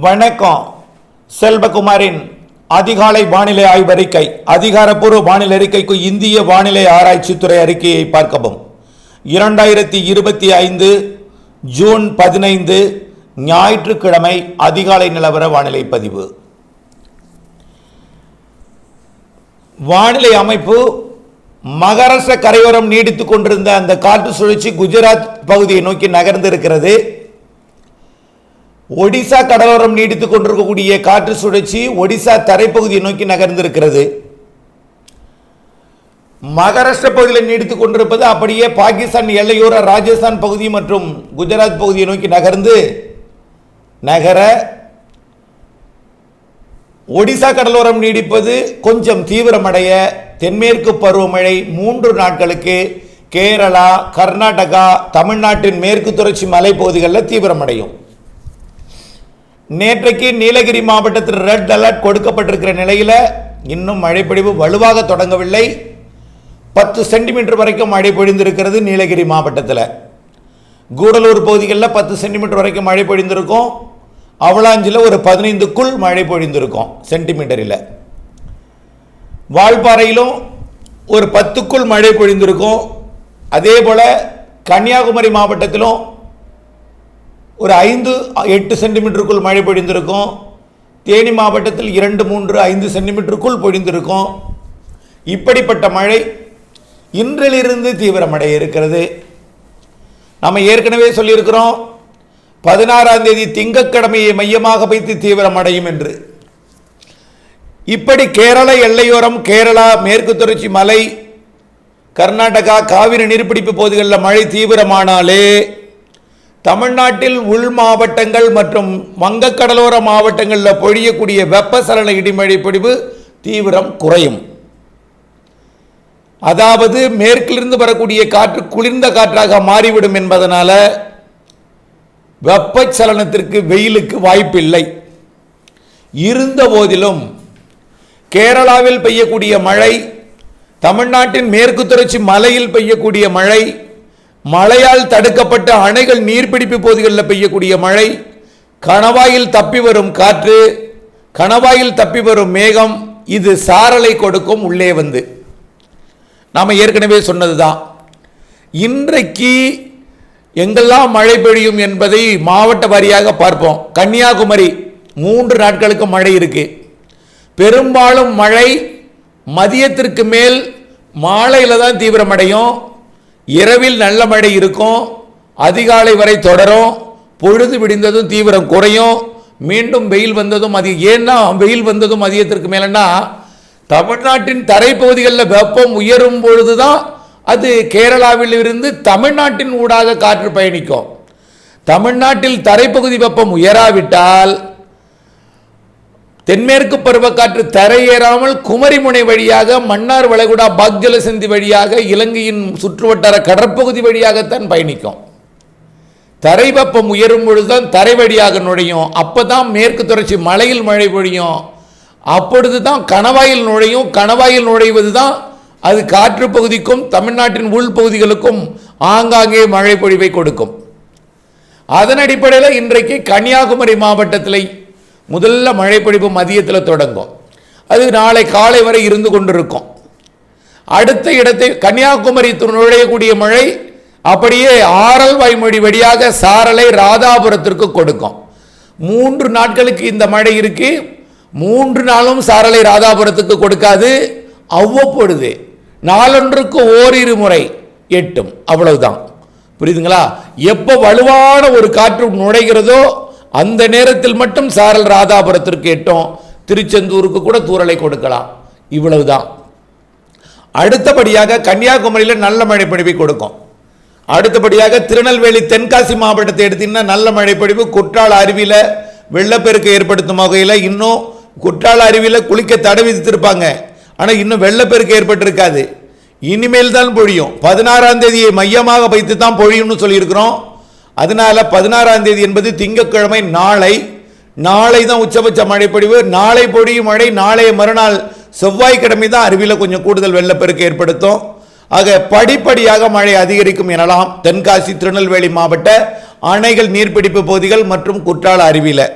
வணக்கம். செல்வகுமாரின் அதிகாலை வானிலை ஆய்வறிக்கை அதிகாரப்பூர்வ வானிலை அறிக்கைக்கு இந்திய வானிலை ஆராய்ச்சித்துறை அறிக்கையை பார்க்கவும். இரண்டாயிரத்தி இருபத்தி ஐந்து ஜூன் பதினைந்து ஞாயிற்றுக்கிழமை அதிகாலை நிலவர வானிலை பதிவு. வானிலை அமைப்பு மகாராஷ்டிர கரையோரம் நீடித்துக் கொண்டிருந்த அந்த காற்று சுழற்சி குஜராத் பகுதியை நோக்கி நகர்ந்திருக்கிறது. ஒடிசா கடலோரம் நீடித்துக் கொண்டிருக்கக்கூடிய காற்று சுழற்சி ஒடிசா தரைப்பகுதியை நோக்கி நகர்ந்திருக்கிறது. மகாராஷ்டிர பகுதியில் நீடித்துக் கொண்டிருப்பது அப்படியே பாகிஸ்தான் எல்லையோர ராஜஸ்தான் பகுதி மற்றும் குஜராத் பகுதியை நோக்கி நகர்ந்து நகர ஒடிசா கடலோரம் நீடிப்பது கொஞ்சம் தீவிரமடைய தென்மேற்கு பருவமழை மூன்று நாட்களுக்கு கேரளா கர்நாடகா தமிழ்நாட்டின் மேற்கு தொடர்ச்சி மலைப்பகுதிகளில் தீவிரமடையும். நேற்றைக்கு நீலகிரி மாவட்டத்தில் ரெட் அலர்ட் கொடுக்கப்பட்டிருக்கிற நிலையில் இன்னும் மழைப்பொழிவு வலுவாக தொடங்கவில்லை. பத்து சென்டிமீட்டர் வரைக்கும் மழை பொழிந்திருக்கிறது நீலகிரி மாவட்டத்தில். கூடலூர் பகுதிகளில் பத்து சென்டிமீட்டர் வரைக்கும் மழை பொழிந்திருக்கும். அவலாஞ்சில் ஒரு பதினைந்துக்குள் மழை பொழிந்திருக்கும் சென்டிமீட்டரில். வால்பாறையிலும் ஒரு பத்துக்குள் மழை பொழிந்திருக்கும். அதே போல் கன்னியாகுமரி மாவட்டத்திலும் ஒரு ஐந்து எட்டு சென்டிமீட்டருக்குள் மழை பொழிந்திருக்கும். தேனி மாவட்டத்தில் இரண்டு மூன்று ஐந்து சென்டிமீட்டருக்குள் பொழிந்திருக்கும். இப்படிப்பட்ட மழை இன்றிலிருந்து தீவிரமடைய இருக்கிறது. நம்ம ஏற்கனவே சொல்லியிருக்கிறோம் பதினாறாம் தேதி திங்கக்கிழமையை மையமாக வைத்து தீவிரமடையும் என்று. இப்படி கேரள எல்லையோரம் கேரளா மேற்கு தொடர்ச்சி மலை கர்நாடகா காவிரி நீர்பிடிப்பு பகுதிகளில் மழை தீவிரமானாலே தமிழ்நாட்டில் உள் மாவட்டங்கள் மற்றும் வங்கக்கடலோர மாவட்டங்களில் பொழியக்கூடிய வெப்பசலன இடிமழை பொழிவு தீவிரம் குறையும். அதாவது மேற்கிலிருந்து வரக்கூடிய காற்று குளிர்ந்த காற்றாக மாறிவிடும் என்பதனால் வெப்பச்சலனத்திற்கு வெயிலுக்கு வாய்ப்பில்லை. இருந்த போதிலும் கேரளாவில் பெய்யக்கூடிய மழை தமிழ்நாட்டின் மேற்கு தொடர்ச்சி மலையில் பெய்யக்கூடிய மழை மழையால் தடுக்கப்பட்ட அணைகள் நீர்பிடிப்பு பகுதிகளில் பெய்யக்கூடிய மழை கணவாயில் தப்பி வரும் காற்று கணவாயில் தப்பி வரும் மேகம் இது சாரலை கொடுக்கும் உள்ளே வந்து. நாம் ஏற்கனவே சொன்னதுதான். இன்றைக்கு எங்கெல்லாம் மழை பெய்யும் என்பதை மாவட்ட வாரியாக பார்ப்போம். கன்னியாகுமரி மூன்று நாட்களுக்கு மழை இருக்கு. பெரும்பாலும் மழை மதியத்திற்கு மேல் மாலையில் தான் தீவிரமடையும். இரவில் நல்ல மழை இருக்கும் அதிகாலை வரை தொடரும் பொழுது விடிந்ததும் தீவிரம் குறையும் மீண்டும் வெயில் வந்ததும் அது ஏன்னா வெயில் வந்ததும் மதியத்திற்கு மேலேன்னா தமிழ்நாட்டின் தரைப்பகுதிகளில் வெப்பம் உயரும் பொழுது தான் அது கேரளாவில் இருந்து தமிழ்நாட்டின் ஊடாக காற்று பயணிக்கும். தமிழ்நாட்டில் தரைப்பகுதி வெப்பம் உயராவிட்டால் தென்மேற்கு பருவக்காற்று தரையேறாமல் குமரிமுனை வழியாக மன்னார் வளைகுடா பாக்ஜலசந்தி வழியாக இலங்கையின் சுற்றுவட்டார கடற்பகுதி வழியாகத்தான் பயணிக்கும். தரை வெப்பம் உயரும் பொழுதுதான் தரை வழியாக நுழையும். அப்பதான் மேற்கு தொடர்ச்சி மலையில் மழை பொழியும். அப்பொழுது தான் கணவாயில் நுழையும். கணவாயில் நுழைவது தான் அது காற்று பகுதிக்கும் தமிழ்நாட்டின் உள் பகுதிகளுக்கும் ஆங்காங்கே மழை பொழிவை கொடுக்கும். அதன் அடிப்படையில் இன்றைக்கு கன்னியாகுமரி மாவட்டத்தில் முதல்ல மழைப்பொழிவு மதியத்தில் தொடங்கும். அது நாளை காலை வரை இருந்து கொண்டிருக்கும். அடுத்த இடத்தை கன்னியாகுமரி நுழையக்கூடிய மழை அப்படியே ஆரல் வாய்மொழி வழியாக சாரலை ராதாபுரத்திற்கு கொடுக்கும். மூன்று நாட்களுக்கு இந்த மழை இருக்கு. மூன்று நாளும் சாரலை ராதாபுரத்துக்கு கொடுக்காது. அவ்வப்பொழுது நாளொன்றுக்கு ஓரிரு முறை எட்டும். அவ்வளவுதான். புரியுதுங்களா? எப்போ வலுவான ஒரு காற்று நுழைகிறதோ அந்த நேரத்தில் மட்டும் சாரல் ராதாபுரத்திற்கு எட்டும். திருச்செந்தூருக்கு கூட தூரலை கொடுக்கலாம். இவ்வளவுதான். அடுத்தபடியாக கன்னியாகுமரியில் நல்ல மழை பொழிவை கொடுக்கும். அடுத்தபடியாக திருநெல்வேலி தென்காசி மாவட்டத்தை எடுத்தீங்கன்னா நல்ல மழை பொழிவு. குற்றால அருவியில் வெள்ளப்பெருக்கு ஏற்படுத்தும் வகையில் இன்னும் குற்றால அருவியில் குளிக்க தடை விதித்திருப்பாங்க. ஆனால் இன்னும் வெள்ளப்பெருக்கு ஏற்பட்டிருக்காது. இனிமேல் தான் பொழியும். பதினாறாம் தேதியை மையமாக வைத்து தான் பொழியும்னு சொல்லியிருக்கிறோம். அதனால பதினாறாம் தேதி என்பது திங்கட்கிழமை நாளை. நாளை தான் உச்சபட்ச மழைப்பொழிவு. நாளை பொழியும் மழை நாளைய மறுநாள் செவ்வாய்க்கிழமை தான் அருவியில் கொஞ்சம் கூடுதல் வெள்ளப்பெருக்கு ஏற்படுத்தும். ஆக படிப்படியாக மழை அதிகரிக்கும் எனலாம் தென்காசி திருநெல்வேலி மாவட்ட அணைகள் நீர்பிடிப்பு பகுதிகள் மற்றும் குற்றால அருவியில்.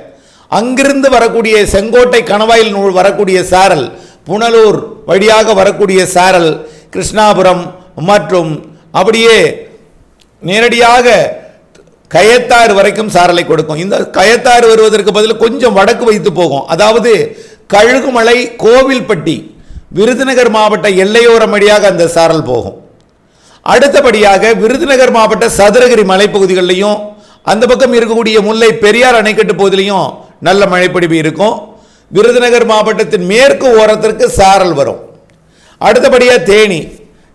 அங்கிருந்து வரக்கூடிய செங்கோட்டை கணவாயில் நூல் வரக்கூடிய சாரல் புனலூர் வழியாக வரக்கூடிய சாரல் கிருஷ்ணாபுரம் மற்றும் அப்படியே நேரடியாக கயத்தாறு வரைக்கும் சாரலை கொடுக்கும். இந்த கயத்தாறு வருவதற்கு பதில் கொஞ்சம் வடக்கு வைத்து போகும். அதாவது கழுகுமலை கோவில்பட்டி விருதுநகர் மாவட்ட எல்லையோரம் வழியாக அந்த சாரல் போகும். அடுத்தபடியாக விருதுநகர் மாவட்ட சதுரகிரி மலைப்பகுதிகளிலையும் அந்த பக்கம் இருக்கக்கூடிய முல்லை பெரியார் அணைக்கட்டு பகுதியிலையும் நல்ல மழைப்பொடிவு இருக்கும். விருதுநகர் மாவட்டத்தின் மேற்கு ஓரத்திற்கு சாரல் வரும். அடுத்தபடியாக தேனி.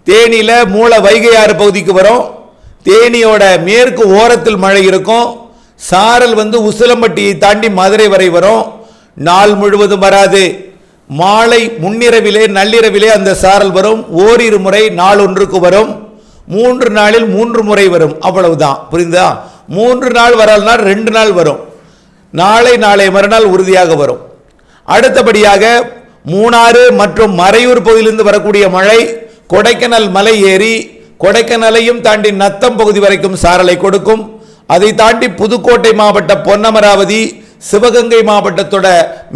தேனியில் மூல வைகை ஆறு பகுதிக்கு வரும். தேனியோட மேற்கு ஓரத்தில் மழை இருக்கும். சாரல் வந்து உசிலம்பட்டியை தாண்டி மதுரை வரை வரும். நாள் முழுவதும் வராது. மாலை முன்னிரவிலே நள்ளிரவிலே அந்த சாரல் வரும். ஓரிரு முறை நாள் ஒன்றுக்கு வரும். மூன்று நாளில் மூன்று முறை வரும். அவ்வளவுதான். புரிந்தா மூன்று நாள் வரலனா ரெண்டு நாள் வரும். நாளை நாளை மறுநாள் உறுதியாக வரும். அடுத்தபடியாக மூணாறு மற்றும் மறையூர் பகுதியிலிருந்து வரக்கூடிய மழை கொடைக்கானல் மலை ஏறி கொடைக்கானலையும் தாண்டி நத்தம் பகுதி வரைக்கும் சாரலை கொடுக்கும். அதை தாண்டி புதுக்கோட்டை மாவட்ட பொன்னமராவதி சிவகங்கை மாவட்டத்தோட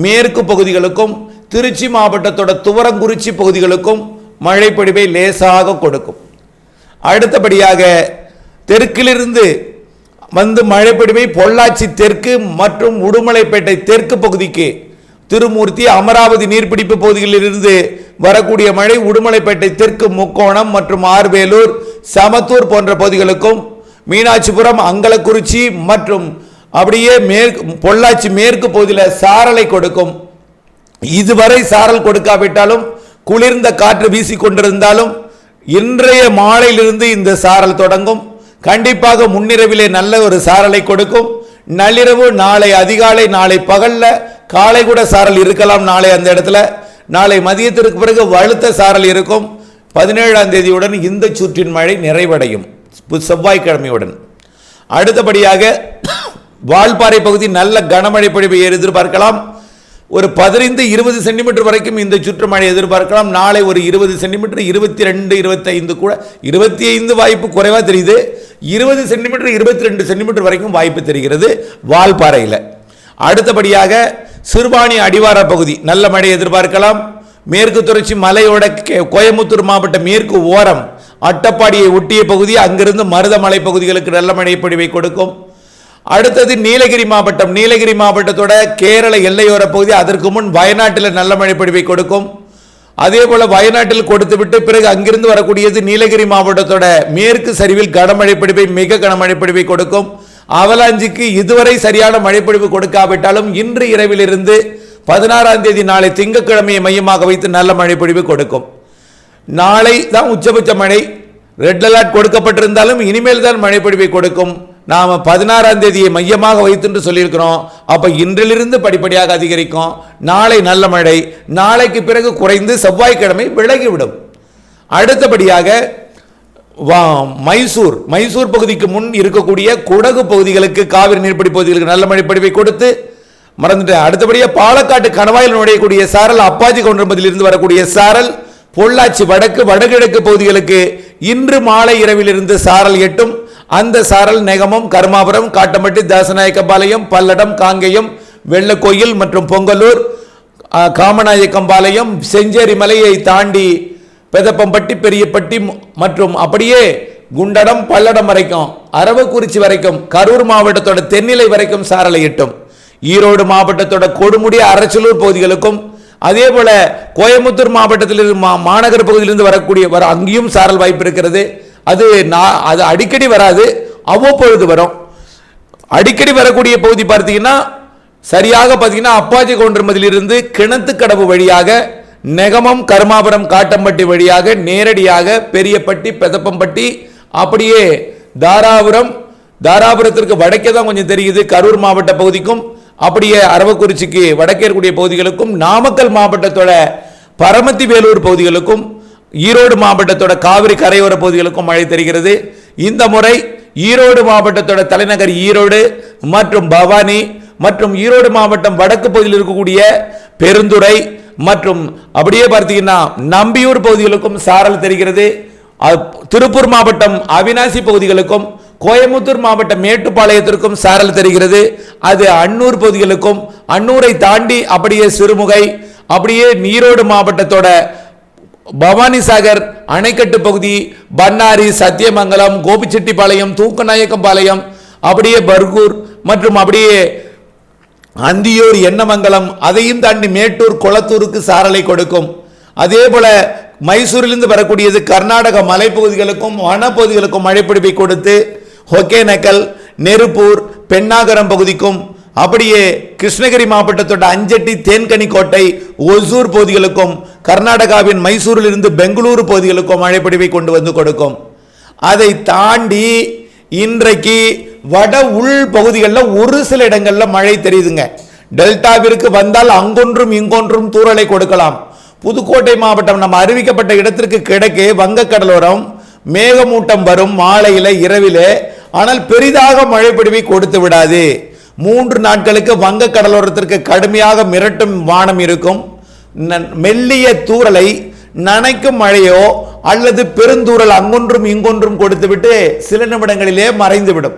மேற்கு பகுதிகளுக்கும் திருச்சி மாவட்டத்தோட துவரங்குறிச்சி பகுதிகளுக்கும் மழைப்பொழிவை லேசாக கொடுக்கும். அடுத்தபடியாக தெற்கிலிருந்து வந்து மழைப்பொழிவை பொள்ளாச்சி தெற்கு மற்றும் உடுமலைப்பேட்டை தெற்கு பகுதிக்கு திருமூர்த்தி அமராவதி நீர்பிடிப்பு பகுதிகளிலிருந்து வரக்கூடிய மழை உடுமலைப்பேட்டை தெற்கு முக்கோணம் மற்றும் ஆர்வேலூர் சமத்தூர் போன்ற பகுதிகளுக்கும் மீனாட்சிபுரம் அங்கலக்குறிச்சி மற்றும் அப்படியே மேற்கு பொள்ளாச்சி மேற்கு பகுதியில் சாரலை கொடுக்கும். இதுவரை சாரல் கொடுக்காவிட்டாலும் குளிர்ந்த காற்று வீசிக் கொண்டிருந்தாலும் இன்றைய மாலையிலிருந்து இந்த சாரல் தொடங்கும். கண்டிப்பாக முன்னிரவிலே நல்ல ஒரு சாரலை கொடுக்கும். நள்ளிரவு நாளை அதிகாலை நாளை பகல்ல காலை கூட சாரல் இருக்கலாம் நாளை அந்த இடத்துல. நாளை மதியத்திற்கு பிறகு வலுத்த சாரல் இருக்கும். பதினேழாம் தேதியுடன் இந்த சுற்றின் மழை நிறைவடையும். செவ்வாய்க்கிழமையுடன். அடுத்தபடியாக வால்பாறை பகுதி நல்ல கனமழை பொழிவை எதிர்பார்க்கலாம். ஒரு பதினைந்து இருபது சென்டிமீட்டர் வரைக்கும் இந்த சுற்றுமழை எதிர்பார்க்கலாம். நாளை ஒரு இருபது சென்டிமீட்டர் இருபத்தி ரெண்டு இருபத்தைந்து கூட இருபத்தி ஐந்து வாய்ப்பு குறைவாக தெரியுது. இருபது சென்டிமீட்டர் இருபத்தி ரெண்டு சென்டிமீட்டர் வரைக்கும் வாய்ப்பு தெரிகிறது வால்பாறையில். அடுத்தபடியாக சிறுபாணி அடிவார பகுதி. நல்ல மழை எதிர்பார்க்கலாம். மேற்கு தொடர்ச்சி மலையோட கே- கோயம்புத்தூர் மாவட்ட மேற்கு ஓரம் அட்டப்பாடியை ஒட்டிய பகுதி அங்கிருந்து மருதமலை பகுதிகளுக்கு நல்ல மழை பொழிவை கொடுக்கும். அடுத்தது நீலகிரி மாவட்டம். நீலகிரி மாவட்டத்தோட கேரள எல்லையோர பகுதி அதற்கு முன் வயநாட்டில் நல்ல மழை பொழிவை கொடுக்கும். அதே போல வயநாட்டில் கொடுத்துவிட்டு பிறகு அங்கிருந்து வரக்கூடியது நீலகிரி மாவட்டத்தோட மேற்கு சரிவில் கனமழை பொழிவை மிக கனமழை பொழிவை கொடுக்கும். அவலாஞ்சிக்கு இதுவரை சரியான மழைப்பொழிவு கொடுக்காவிட்டாலும் இன்று இரவிலிருந்து பதினாறாம் தேதி நாளை திங்கட்கிழமையை மையமாக வைத்து நல்ல மழைப்பொழிவு கொடுக்கும். நாளை தான் உச்சபட்ச மழை. ரெட் அலர்ட் கொடுக்கப்பட்டிருந்தாலும் இனிமேல் தான் மழைப்பொழிவை கொடுக்கும். நாம் பதினாறாம் தேதியை மையமாக வைத்துன்னு சொல்லியிருக்கிறோம். அப்போ இன்றிலிருந்து படிப்படியாக அதிகரிக்கும். நாளை நல்ல மழை. நாளைக்கு பிறகு குறைந்து செவ்வாய்க்கிழமை விலகிவிடும். அடுத்தபடியாக மைசூர். மைசூர் பகுதிக்கு முன் இருக்கக்கூடிய குடகு பகுதிகளுக்கு காவிரி நீர்ப்படி பகுதிகளுக்கு நல்ல மழைப்படிவை கொடுத்து மறந்துட்டேன். அடுத்தபடியாக பாலக்காட்டு கணவாயில் நுழையக்கூடிய சாரல் அப்பாஜி கவுண்டம்பதிலிருந்து வரக்கூடிய சாரல் பொள்ளாச்சி வடக்கு வடகிழக்கு பகுதிகளுக்கு இன்று மாலை இரவிலிருந்து சாரல் எட்டும். அந்த சாரல் நெகமம் கருமாபுரம் காட்டம்பட்டி தாசநாயக்கம்பாளையம் பல்லடம் காங்கேயம் வெள்ளக்கோயில் மற்றும் பொங்கலூர் காமநாயக்கம்பாளையம் செஞ்சேரி மலையை தாண்டி பெதப்பம்பட்டி பெரியப்பட்டி மற்றும் அப்படியே குண்டடம் பல்லடம் வரைக்கும் அரவக்குறிச்சி வரைக்கும் கரூர் மாவட்டத்தோட தென்னிலை வரைக்கும் சாரலை எட்டும் ஈரோடு மாவட்டத்தோட கொடுமுடி அரச்சலூர் பகுதிகளுக்கும் அதே போல கோயம்புத்தூர் மாவட்டத்திலிருந்து மா- மாநகர பகுதியிலிருந்து வரக்கூடிய வர அங்கேயும் சாரல் வாய்ப்பு இருக்கிறது. அது நான் அது அடிக்கடி வராது அவ்வப்பொழுது வரும். அடிக்கடி வரக்கூடிய பகுதி பார்த்தீங்கன்னா சரியாக பார்த்தீங்கன்னா அப்பாச்சி கவுண்டர்மதிலிருந்து கிணத்துக்கடவு வழியாக நெகமம் கருமாபுரம் காட்டம்பட்டி வழியாக நேரடியாக பெரியப்பட்டி பெதப்பம்பட்டி அப்படியே தாராபுரம் தாராபுரத்திற்கு வடக்கே தான் கொஞ்சம் தெரியுது கரூர் மாவட்ட பகுதிக்கும் அப்படியே அரவக்குறிச்சிக்கு வடக்கே இருக்கக்கூடிய பகுதிகளுக்கும் நாமக்கல் மாவட்டத்தோட பரமத்தி வேலூர் பகுதிகளுக்கும் ஈரோடு மாவட்டத்தோட காவிரி கரையோர பகுதிகளுக்கும் மழை தெரிகிறது. இந்த முறை ஈரோடு மாவட்டத்தோட தலைநகர் ஈரோடு மற்றும் பவானி மற்றும் ஈரோடு மாவட்டம் வடக்கு பகுதியில் இருக்கக்கூடிய பெருந்துறை மற்றும் அப்படியே பார்த்தீங்கன்னா நம்பியூர் பகுதிகளுக்கும் சாரல் தெரிகிறது. திருப்பூர் மாவட்டம் அவினாசி பகுதிகளுக்கும் கோயம்புத்தூர் மாவட்டம் மேட்டுப்பாளையத்திற்கும் சாரல் தெரிகிறது. அது அன்னூர் பகுதிகளுக்கும் அன்னூரை தாண்டி அப்படியே சிறுமுகை அப்படியே ஈரோடு மாவட்டத்தோட பவானிசாகர் அணைக்கட்டு பகுதி பன்னாரி சத்தியமங்கலம் கோபிச்செட்டிப்பாளையம் தூக்கநாயக்கம்பாளையம் அப்படியே பர்கூர் மற்றும் அப்படியே அந்தியூர் எண்ணமங்கலம் அதையும் தாண்டி மேட்டூர் கொளத்தூருக்கு சாரலை கொடுக்கும். அதே போல மைசூரிலிருந்து வரக்கூடியது கர்நாடக மலைப்பகுதிகளுக்கும் வனப்பகுதிகளுக்கும் மழைப்பிடிப்பை கொடுத்து ஒகேனக்கல் நெருப்பூர் பெண்ணாகரம் பகுதிக்கும் அப்படியே கிருஷ்ணகிரி மாவட்டத்தோட அஞ்சட்டி தேன்கனி கோட்டை ஒசூர் பகுதிகளுக்கும் கர்நாடகாவின் மைசூரிலிருந்து பெங்களூரு பகுதிகளுக்கும் மழைப்பிடிவை கொண்டு வந்து கொடுக்கும். அதை தாண்டி இன்றைக்கு வட உள் பகுதிகளில் ஒரு சில இடங்களில் மழை தெரியுதுங்க. டெல்டாவிற்கு வந்தால் அங்கொன்றும் இங்கொன்றும் தூறலை கொடுக்கலாம். புதுக்கோட்டை மாவட்டம் நம்ம அறிவிக்கப்பட்ட இடத்திற்கு கிழக்கே வங்கக்கடலோரம் மேகமூட்டம் வரும் மாலையில் இரவிலே. ஆனால் பெரிதாக மழை பிடிவை கொடுத்து விடாது. மூன்று நாட்களுக்கு வங்க கடலோரத்திற்கு கடுமையாக மிரட்டும் வானம் இருக்கும். மெல்லிய தூறலை நனைக்கும் மழையோ அல்லது பெருந்தூரல் அங்கொன்றும் இங்கொன்றும் கொடுத்துவிட்டு சில நிமிடங்களிலே மறைந்துவிடும்.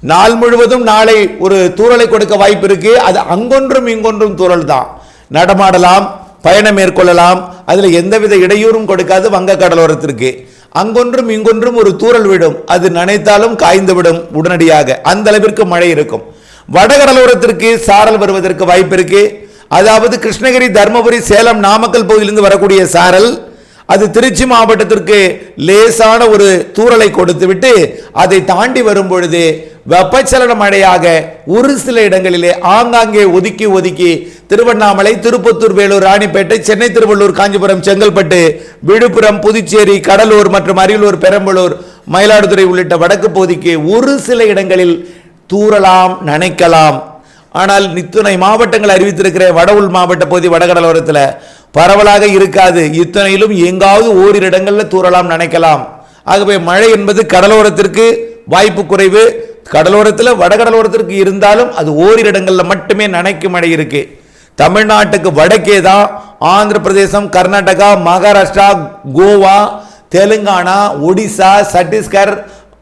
நாள் முழுவதும் நாளை ஒரு தூறலை கொடுக்க வாய்ப்பு இருக்கு. அது அங்கொன்றும் இங்கொன்றும் தூறல் தான். நடமாடலாம் பயணம் மேற்கொள்ளலாம். அதில் எந்தவித இடையூறும் கொடுக்காது வங்க கடலோரத்திற்கு அங்கொன்றும் இங்கொன்றும் ஒரு தூறல் விடும். அது நனைத்தாலும் காய்ந்து விடும் உடனடியாக. அந்த அளவிற்கு மழை இருக்கும். வடகடலோரத்திற்கு சாரல் வருவதற்கு வாய்ப்பு இருக்கு. அதாவது கிருஷ்ணகிரி தர்மபுரி சேலம் நாமக்கல் பகுதியிலிருந்து வரக்கூடிய சாரல் அது திருச்சி மாவட்டத்திற்கு லேசான ஒரு தூறலை கொடுத்துவிட்டு அதை தாண்டி வரும் பொழுது வெப்பச்சலன மழையாக ஒரு சில இடங்களிலே ஆங்காங்கே ஒதுக்கி ஒதுக்கி திருவண்ணாமலை திருப்பத்தூர் வேலூர் ராணிப்பேட்டை சென்னை திருவள்ளூர் காஞ்சிபுரம் செங்கல்பட்டு விழுப்புரம் புதுச்சேரி கடலூர் மற்றும் அரியலூர் பெரம்பலூர் மயிலாடுதுறை உள்ளிட்ட வடக்கு பகுதிக்கு ஒரு சில இடங்களில் தூறலாம் நனைக்கலாம். ஆனால் இத்துணை மாவட்டங்கள் அறிவித்திருக்கிற வட உள் மாவட்ட பகுதி வடகடலோரத்தில் பரவலாக இருக்காது. இத்தனையிலும் எங்காவது ஓரிரு இடங்களில் தூறலாம் நினைக்கலாம். ஆகவே மழை என்பது கடலோரத்திற்கு வாய்ப்பு குறைவு. கடலோரத்தில் வடகடலோரத்திற்கு இருந்தாலும் அது ஓரிரு இடங்களில் மட்டுமே நனைக்கும் மழை இருக்கு. தமிழ்நாட்டுக்கு வடக்கே தான் ஆந்திர பிரதேசம் கர்நாடகா மகாராஷ்டிரா கோவா தெலுங்கானா ஒடிசா சத்தீஸ்கர்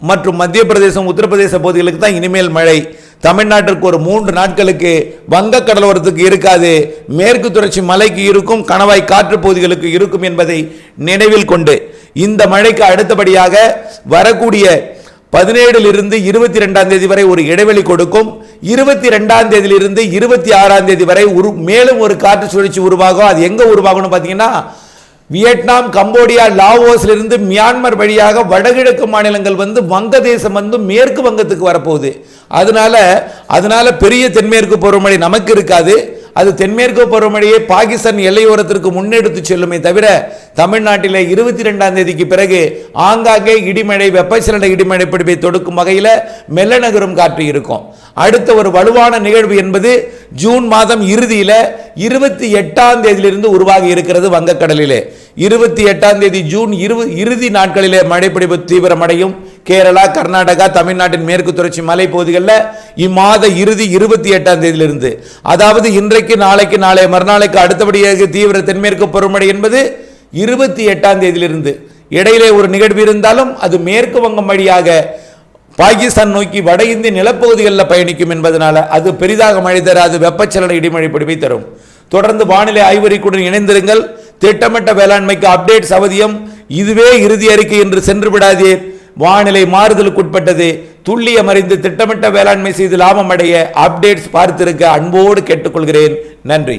மற்றும் மத்திய பிரதேசம் உத்தரப்பிரதேச பகுதிகளுக்கு தான் இனிமேல் மழை. தமிழ்நாட்டிற்கு ஒரு மூன்று நாட்களுக்கு வங்க கடலோரத்துக்கு இருக்காது. மேற்கு தொடர்ச்சி மலைக்கு இருக்கும் கணவாய் காற்று பகுதிகளுக்கு இருக்கும் என்பதை நினைவில் கொண்டு இந்த மழைக்கு அடுத்தபடியாக வரக்கூடிய பதினேழில் இருந்து இருபத்தி ரெண்டாம் தேதி வரை ஒரு இடைவெளி கொடுக்கும். இருபத்தி ரெண்டாம் தேதியிலிருந்து இருபத்தி ஆறாம் தேதி வரை ஒரு மேலும் ஒரு காற்று சுழற்சி உருவாகும். அது எங்க உருவாகும்னு பார்த்தீங்கன்னா வியட்நாம் கம்போடியா லாவோஸ்ல இருந்து மியான்மர் வழியாக வடகிழக்கு மாநிலங்கள் வந்து வங்கதேசம் வந்து மேற்கு வங்கத்துக்கு வரப்போகுது. அதனால அதனால பெரிய தென்மேற்கு பருவமழை நமக்கு இருக்காது. அது தென்மேற்கு பருவமழையை பாகிஸ்தான் எல்லையோரத்திற்கு முன்னெடுத்து செல்லுமே தவிர தமிழ்நாட்டில் இருபத்தி ரெண்டாம் தேதிக்கு பிறகு ஆங்காங்கே இடிமழை வெப்பச்சலன இடிமழை பிடிப்பை தொடுக்கும் வகையில் மெல்ல நகரும் காற்று இருக்கும். அடுத்த ஒரு வலுவான நிகழ்வு என்பது ஜூன் மாதம் இறுதியில் இருபத்தி எட்டாம் தேதியிலிருந்து உருவாகி இருக்கிறது வங்கக்கடலிலே. இருபத்தி எட்டாம் தேதி ஜூன் இரு இறுதி நாட்களிலே மழைப்பிடிப்பு தீவிரமடையும். கேரளா கர்நாடகா தமிழ்நாட்டின் மேற்கு தொடர்ச்சி மலை பகுதிகளில் இம்மாத இறுதி இருபத்தி எட்டாம் தேதியிலிருந்து. அதாவது இன்றைக்கு நாளைக்கு நாளை மறுநாளைக்கு அடுத்தபடியாக தீவிர தென்மேற்கு பருவமழை என்பது இருபத்தி எட்டாம் தேதியிலிருந்து. இடையிலே ஒரு நிகழ்வு இருந்தாலும் அது மேற்கு வங்கம் வழியாக பாகிஸ்தான் நோக்கி வட இந்திய நிலப்பகுதிகளில் பயணிக்கும் என்பதனால அது பெரிதாக மழை தராது. வெப்பச்சலன இடிமழை பிடிப்பை தரும். தொடர்ந்து வானிலை ஆய்வறிக்குடன் இணைந்திருங்கள். திட்டமிட்ட வேளாண்மைக்கு அப்டேட்ஸ் அவதியம் இதுவே இறுதி அறிக்கை என்று சென்று விடாதே. வானிலை மாறுதலுக்குட்பட்டது துல்லியம் அறிந்து திட்டமிட்ட வேளாண்மை செய்து லாபம் அடைய அப்டேட்ஸ் பார்த்திருக்க அன்போடு கேட்டுக்கொள்கிறேன். நன்றி.